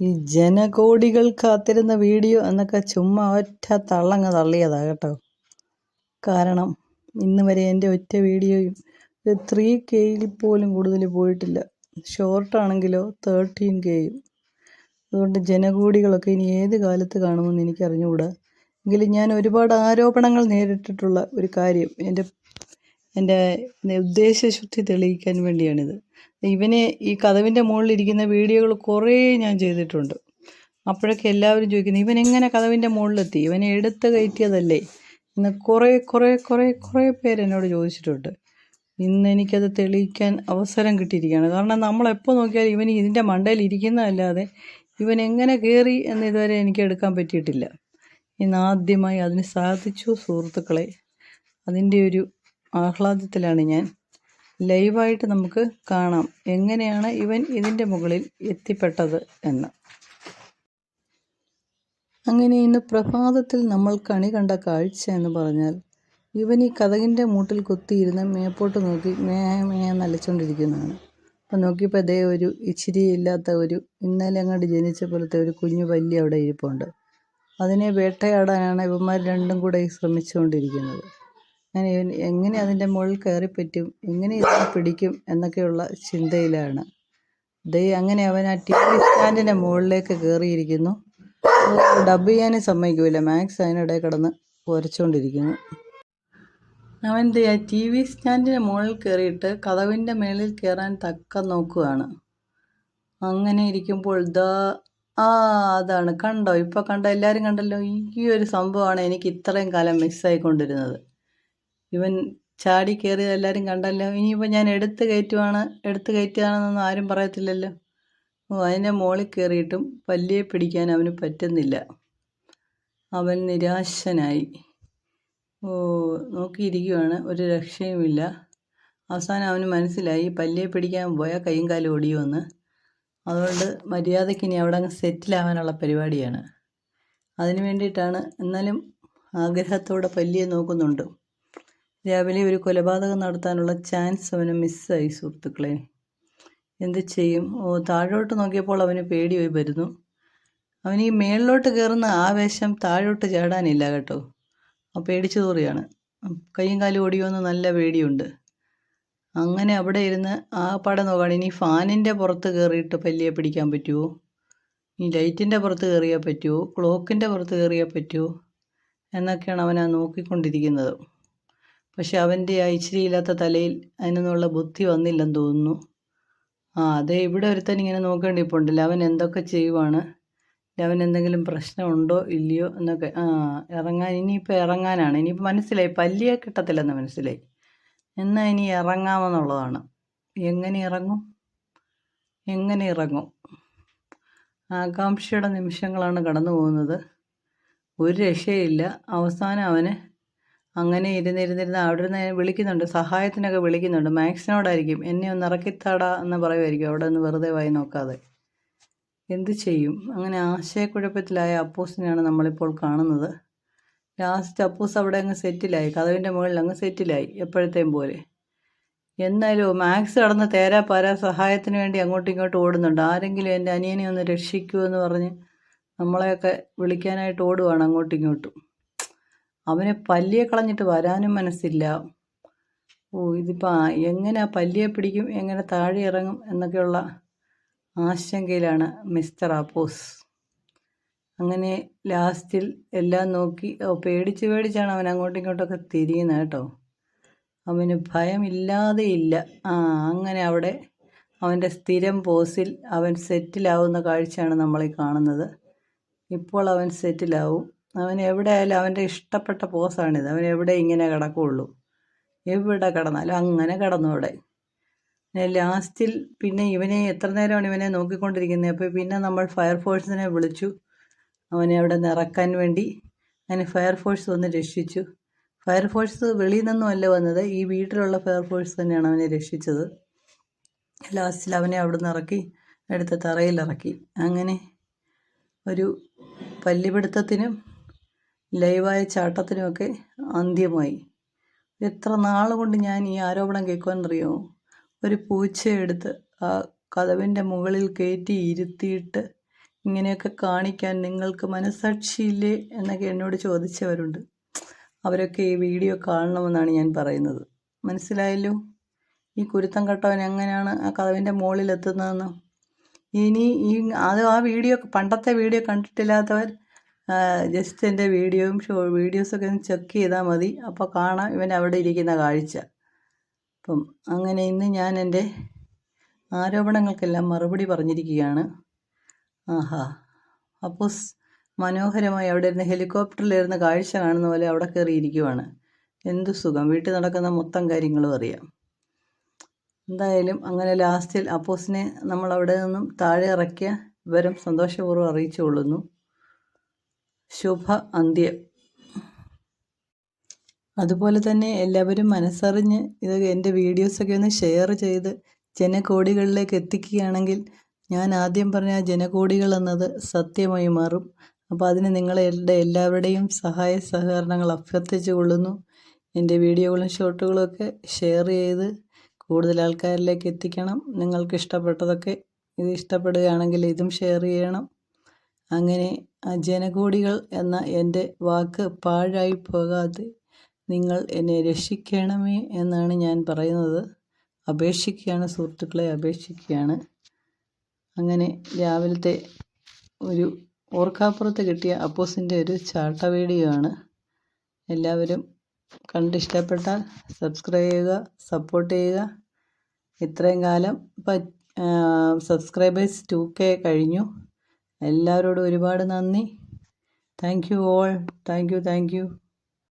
ഈ ജനകോടികൾ കാത്തിരുന്ന വീഡിയോ എന്നൊക്കെ ചുമ്മാ ഒറ്റ തള്ളങ്ങ് തള്ളിയതാ കേട്ടോ. കാരണം ഇന്ന് വരെ എന്റെ ഒറ്റ വീഡിയോയും ഒരു ത്രീ കെയിൽ പോലും കൂടുതൽ പോയിട്ടില്ല. ഷോർട്ടാണെങ്കിലോ തേർട്ടീൻ കെയും അതുകൊണ്ട് ജനകോടികളൊക്കെ ഇനി ഏത് കാലത്ത് കാണുമെന്ന് എനിക്ക് അറിഞ്ഞുകൂടാ എങ്കിലും ഞാൻ ഒരുപാട് ആരോപണങ്ങൾ നേരിട്ടിട്ടുള്ള ഒരു കാര്യം എന്റെ എന്റെ ഉദ്ദേശശുദ്ധി തെളിയിക്കാൻ വേണ്ടിയാണിത്. ഇവനെ ഈ കഥവിന്റെ മുകളിലിരിക്കുന്ന വീഡിയോകൾ കുറേ ഞാൻ ചെയ്തിട്ടുണ്ട്. അപ്പോഴൊക്കെ എല്ലാവരും ചോദിക്കുന്നു ഇവൻ എങ്ങനെ കഥവിന്റെ മുകളിലെത്തി? ഇവനെ എടുത്ത് കയറ്റിയതല്ലേ? എന്ന് കുറേ കുറേ കുറേ കുറേ പേരെന്നോട് ചോദിച്ചിട്ടുണ്ട്. ഇന്ന് എനിക്കത് തെളിയിക്കാൻ അവസരം കിട്ടിയിരിക്കുകയാണ്. കാരണം നമ്മളെപ്പോൾ നോക്കിയാലും ഇവൻ ഇതിന്റെ മണ്ടയിൽ ഇരിക്കുന്നതല്ലാതെ ഇവൻ എങ്ങനെ കയറി എന്ന് ഇതുവരെ എനിക്ക് എടുക്കാൻ പറ്റിയിട്ടില്ല. ഇന്ന് ആദ്യമായി അതിന് സാധിച്ചു സുഹൃത്തുക്കളെ. അതിന്റെ ഒരു ആഹ്ലാദത്തിലാണ് ഞാൻ. ലൈവായിട്ട് നമുക്ക് കാണാം എങ്ങനെയാണ് ഇവൻ ഇതിന്റെ മുകളിൽ എത്തിപ്പെട്ടത് എന്ന്. അങ്ങനെ ഇന്ന് പ്രഭാതത്തിൽ നമ്മൾ കണി കണ്ട കാഴ്ച എന്ന് പറഞ്ഞാൽ ഇവൻ ഈ കഥകിന്റെ മൂട്ടിൽ കുത്തിയിരുന്ന് മേപ്പോട്ട് നോക്കി മേ മേ നലച്ചുകൊണ്ടിരിക്കുന്നതാണ് അപ്പം നോക്കിയപ്പോൾ അതേ ഒരു ഇച്ചിരി ഇല്ലാത്ത ഒരു ഇന്നലെ അങ്ങോട്ട് ജനിച്ച പോലത്തെ ഒരു കുഞ്ഞു പല്ലി അവിടെ ഇരിപ്പുണ്ട്. അതിനെ വേട്ടയാടാനാണ് ഇവന്മാർ രണ്ടും കൂടെ ശ്രമിച്ചുകൊണ്ടിരിക്കുന്നത്. ഞാൻ എങ്ങനെ അതിന്റെ മുകളിൽ കയറി പറ്റും എങ്ങനെ ഇതിനെ പിടിക്കും എന്നൊക്കെയുള്ള ചിന്തയിലാണ്. ദൈ അങ്ങനെ അവൻ ആ ടി വി സ്റ്റാൻഡിന്റെ മുകളിലേക്ക് കയറിയിരിക്കുന്നു. ഡബ് ചെയ്യാനും സമ്മതിക്കില്ല മാക്സ് അതിനിടെ കിടന്ന് ഉരച്ചുകൊണ്ടിരിക്കുന്നു അവൻ ആ ടി വി സ്റ്റാൻഡിന്റെ മുകളിൽ കയറിയിട്ട് കഥവിന്റെ മേളിൽ കയറാൻ തക്ക നോക്കുകയാണ് അങ്ങനെ ഇരിക്കുമ്പോൾ ദാ ആ അതാണ്. കണ്ടോ? ഇപ്പോൾ കണ്ടോ എല്ലാവരും കണ്ടല്ലോ ഈ ഒരു സംഭവമാണ് എനിക്ക് ഇത്രയും കാലം മിസ്സായിക്കൊണ്ടിരുന്നത് ഇവൻ ചാടി കയറിയത് എല്ലാവരും കണ്ടല്ലോ. ഇനിയിപ്പോൾ ഞാൻ എടുത്ത് കയറ്റുവാണ് എടുത്ത് കയറ്റുകയാണെന്നൊന്നും ആരും പറയത്തില്ലല്ലോ. ഓ അതിന്റെ മുകളിൽ കയറിയിട്ടും പല്ലിയെ പിടിക്കാൻ അവന് പറ്റുന്നില്ല. അവൻ നിരാശനായി. ഓ നോക്കിയിരിക്കുവാണ് ഒരു രക്ഷയുമില്ല. അവസാനം അവന് മനസ്സിലായി പല്ലിയെ പിടിക്കാൻ പോയാൽ കൈയും കാലും ഓടിയുമെന്ന് അതുകൊണ്ട് മര്യാദയ്ക്ക് ഇനി അവിടെ അങ്ങ് സെറ്റിലാവാനുള്ള പരിപാടിയാണ്. അതിനു വേണ്ടിയിട്ടാണ് എന്നാലും ആഗ്രഹത്തോടെ പല്ലിയെ നോക്കുന്നുണ്ട്. രാവിലെ ഒരു കൊലപാതകം നടത്താനുള്ള ചാൻസ് അവന് മിസ്സായി സുഹൃത്തുക്കളെ. എന്ത് ചെയ്യും? ഓ താഴോട്ട് നോക്കിയപ്പോൾ അവന് പേടിയായി വരുന്നു. അവൻ ഈ മേളിലോട്ട് കയറുന്ന ആവേശം താഴോട്ട് ചാടാനില്ല കേട്ടോ. ആ പേടിച്ചു തോറിയാണ്. കൈയും കാലും ഓടിയോന്ന് നല്ല പേടിയുണ്ട്. അങ്ങനെ അവിടെ ഇരുന്ന് ആ പടം നോക്കുകയാണ് ഇനി ഫാനിന്റെ പുറത്ത് കയറിയിട്ട് പല്ലിയെ പിടിക്കാൻ പറ്റുമോ ഈ ലൈറ്റിന്റെ പുറത്ത് കയറിയാൽ പറ്റുമോ ക്ലോക്കിന്റെ പുറത്ത് കയറിയാൽ പറ്റുമോ എന്നൊക്കെയാണ് അവൻ ആ നോക്കിക്കൊണ്ടിരിക്കുന്നത്. പക്ഷെ അവന്റെ ആ ഇച്ചിരിയില്ലാത്ത തലയിൽ അതിനൊന്നുള്ള ബുദ്ധി വന്നില്ലെന്ന് തോന്നുന്നു. ആ അതെ ഇവിടെ ഒരുത്തൻ ഇങ്ങനെ നോക്കേണ്ടി പോണ്ടല്ലോ അവൻ എന്തൊക്കെ ചെയ്യുവാണ്? അവൻ എന്തെങ്കിലും പ്രശ്നമുണ്ടോ ഇല്ലയോ? എന്നൊക്കെ. ആ ഇറങ്ങാൻ ഇനിയിപ്പോൾ ഇറങ്ങാനാണ്. ഇനിയിപ്പോൾ മനസ്സിലായി. പല്ലിയെ കിട്ടത്തില്ലെന്ന് മനസ്സിലായി. എന്നാൽ ഇനി ഇറങ്ങാമെന്നുള്ളതാണ്. എങ്ങനെ ഇറങ്ങും? എങ്ങനെ ഇറങ്ങും? ആകാംക്ഷയുടെ നിമിഷങ്ങളാണ് കടന്നു പോകുന്നത് ഒരു രക്ഷയില്ല. അവസാനം അവന് അങ്ങനെ ഇരുന്നിരുന്നിരുന്ന് അവിടെ നിന്ന് വിളിക്കുന്നുണ്ട്. സഹായത്തിനൊക്കെ വിളിക്കുന്നുണ്ട്. മാക്സിനോടായിരിക്കും എന്നെ ഒന്ന് ഇറക്കിത്താടാ എന്ന് പറയുമായിരിക്കും. അവിടെ നിന്ന് വെറുതെ വായി നോക്കാതെ. എന്ത് ചെയ്യും? അങ്ങനെ ആശയക്കുഴപ്പത്തിലായ അപ്പൂസിനെയാണ് നമ്മളിപ്പോൾ കാണുന്നത്. ലാസ്റ്റ് അപ്പൂസ് അവിടെ അങ്ങ് സെറ്റിലായി. കഥവിന്റെ മുകളിൽ അങ്ങ് സെറ്റിലായി എപ്പോഴത്തെയും പോലെ. എന്നാലും മാക്സ് കടന്ന് തേരാ പാരാ സഹായത്തിന് വേണ്ടി അങ്ങോട്ടും ഇങ്ങോട്ടും ഓടുന്നുണ്ട്. ആരെങ്കിലും എന്റെ അനിയനെ ഒന്ന് രക്ഷിക്കൂ എന്ന് പറഞ്ഞ് നമ്മളെയൊക്കെ വിളിക്കാനായിട്ട് ഓടുവാണ് അങ്ങോട്ടും ഇങ്ങോട്ടും. അവനെ പല്ലിയെ കളഞ്ഞിട്ട് വരാനും മനസ്സില്ല. ഓ ഇതിപ്പോൾ എങ്ങനെ ആ പല്ലിയെ പിടിക്കും എങ്ങനെ താഴെ ഇറങ്ങും എന്നൊക്കെയുള്ള ആശങ്കയിലാണ് മിസ്റ്റർ അപ്പോസ്. അങ്ങനെ ലാസ്റ്റിൽ എല്ലാം നോക്കി പേടിച്ച് പേടിച്ചാണ് അവൻ അങ്ങോട്ടും ഇങ്ങോട്ടൊക്കെ തിരിയുന്നത് കേട്ടോ. അവന് ഭയമില്ലാതെയില്ല ആ അങ്ങനെ അവിടെ അവന്റെ സ്ഥിരം പോസിൽ അവൻ സെറ്റിലാവുന്ന കാഴ്ചയാണ് നമ്മളീ കാണുന്നത്. ഇപ്പോൾ അവൻ സെറ്റിലാവും. അവൻ എവിടെ ആയാലും അവന്റെ ഇഷ്ടപ്പെട്ട പോസാണിത്. അവൻ എവിടെ ഇങ്ങനെ കിടക്കുകയുള്ളൂ എവിടെ കിടന്നാലും അങ്ങനെ കിടന്നു അവിടെ. ലാസ്റ്റിൽ പിന്നെ ഇവനെ എത്ര നേരമാണ് ഇവനെ നോക്കിക്കൊണ്ടിരിക്കുന്നത്? അപ്പോൾ പിന്നെ നമ്മൾ ഫയർഫോഴ്സിനെ വിളിച്ചു. അവനെ അവിടെ നിറക്കാൻ വേണ്ടി അങ്ങനെ ഫയർഫോഴ്സ് വന്ന് രക്ഷിച്ചു. ഫയർഫോഴ്സ് വെളിയിൽ നിന്നും അല്ല വന്നത്. ഈ വീട്ടിലുള്ള ഫയർഫോഴ്സ് തന്നെയാണ് അവനെ രക്ഷിച്ചത്. ലാസ്റ്റിൽ അവനെ അവിടെ നിന്ന് ഇറക്കി എടുത്ത് തറയിലിറക്കി അങ്ങനെ ഒരു പല്ലിപിടുത്തത്തിനും ലൈവായ ചാട്ടത്തിനുമൊക്കെ അന്ത്യമായി. എത്ര നാൾ കൊണ്ട് ഞാൻ ഈ ആരോപണം കേൾക്കുമെന്നറിയോ ഒരു പൂച്ചയെടുത്ത് ആ കതവിന്റെ മുകളിൽ കയറ്റി ഇരുത്തിയിട്ട് ഇങ്ങനെയൊക്കെ കാണിക്കാൻ നിങ്ങൾക്ക് മനസ്സാക്ഷിയില്ലേ എന്നൊക്കെ എന്നോട് ചോദിച്ചവരുണ്ട്. അവരൊക്കെ ഈ വീഡിയോ കാണണമെന്നാണ് ഞാൻ പറയുന്നത്. മനസ്സിലായല്ലോ? ഈ കുരുത്തം കെട്ടവൻ എങ്ങനെയാണ് ആ കഥവിന്റെ മുകളിലെത്തുന്നതെന്ന്? ഇനി ഈ അത് ആ വീഡിയോ പണ്ടത്തെ വീഡിയോ കണ്ടിട്ടില്ലാത്തവർ ജസ്റ്റ് എന്റെ വീഡിയോയും ഷോ വീഡിയോസൊക്കെ ഒന്ന് ചെക്ക് ചെയ്താൽ മതി. അപ്പോൾ കാണാം ഇവൻ അവിടെ ഇരിക്കുന്ന കാഴ്ച. അപ്പം അങ്ങനെ ഇന്ന് ഞാൻ എന്റെ ആരോപണങ്ങൾക്കെല്ലാം മറുപടി പറഞ്ഞിരിക്കുകയാണ്. ആഹാ. അപ്പോൾ മനോഹരമായി അവിടെ ഇരുന്ന് ഹെലികോപ്റ്ററിലിരുന്ന് കാഴ്ച കാണുന്ന പോലെ അവിടെ കയറിയിരിക്കുവാണ്. എന്തു സുഖം. വീട്ടിൽ നടക്കുന്ന മൊത്തം കാര്യങ്ങളും അറിയാം. എന്തായാലും അങ്ങനെ ലാസ്റ്റിൽ അപ്പോസിനെ നമ്മൾ അവിടെ നിന്നും താഴെ ഇറക്കിയ വിവരം സന്തോഷപൂർവം അറിയിച്ചു കൊള്ളുന്നു ശുഭ അന്ത്യം. അതുപോലെ തന്നെ എല്ലാവരും മനസ്സറിഞ്ഞ് ഇത് എന്റെ വീഡിയോസൊക്കെ ഒന്ന് ഷെയർ ചെയ്ത് ജനകോടികളിലേക്ക് എത്തിക്കുകയാണെങ്കിൽ ഞാൻ ആദ്യം പറഞ്ഞ ആ ജനകോടികൾ എന്നത് സത്യമായി മാറും. അപ്പോൾ അതിന് നിങ്ങളുടെ എല്ലാവരുടെയും സഹായ സഹകരണങ്ങൾ അഭ്യർത്ഥിച്ചു കൊള്ളുന്നു. എന്റെ വീഡിയോകളും ഷോട്ടുകളും ഒക്കെ ഷെയർ ചെയ്ത് കൂടുതൽ ആൾക്കാരിലേക്ക് എത്തിക്കണം. നിങ്ങൾക്ക് ഇഷ്ടപ്പെട്ടതൊക്കെ ഇത് ഇഷ്ടപ്പെടുകയാണെങ്കിൽ ഇതും ഷെയർ ചെയ്യണം. അങ്ങനെ ജനകോടികൾ എന്ന എന്റെ വാക്ക് പാഴായി പോകാതെ നിങ്ങൾ എന്നെ രക്ഷിക്കണമേ എന്നാണ് ഞാൻ പറയുന്നത്. അപേക്ഷിക്കുകയാണ് സുഹൃത്തുക്കളെ അപേക്ഷിക്കുകയാണ്. അങ്ങനെ രാവിലത്തെ ഒരു ഓർക്കാപ്പുറത്ത് കിട്ടിയ അപ്പോസിന്റെ ഒരു ചാട്ട വീഡിയോ ആണ്. എല്ലാവരും കണ്ടിഷ്ടപ്പെട്ടാൽ സബ്സ്ക്രൈബ് ചെയ്യുക സപ്പോർട്ട് ചെയ്യുക. ഇത്രയും കാലം സബ്സ്ക്രൈബേഴ്സ് ടു കെ കഴിഞ്ഞു. എല്ലാവരോടും ഒരുപാട് നന്ദി. Thank you all thank you thank you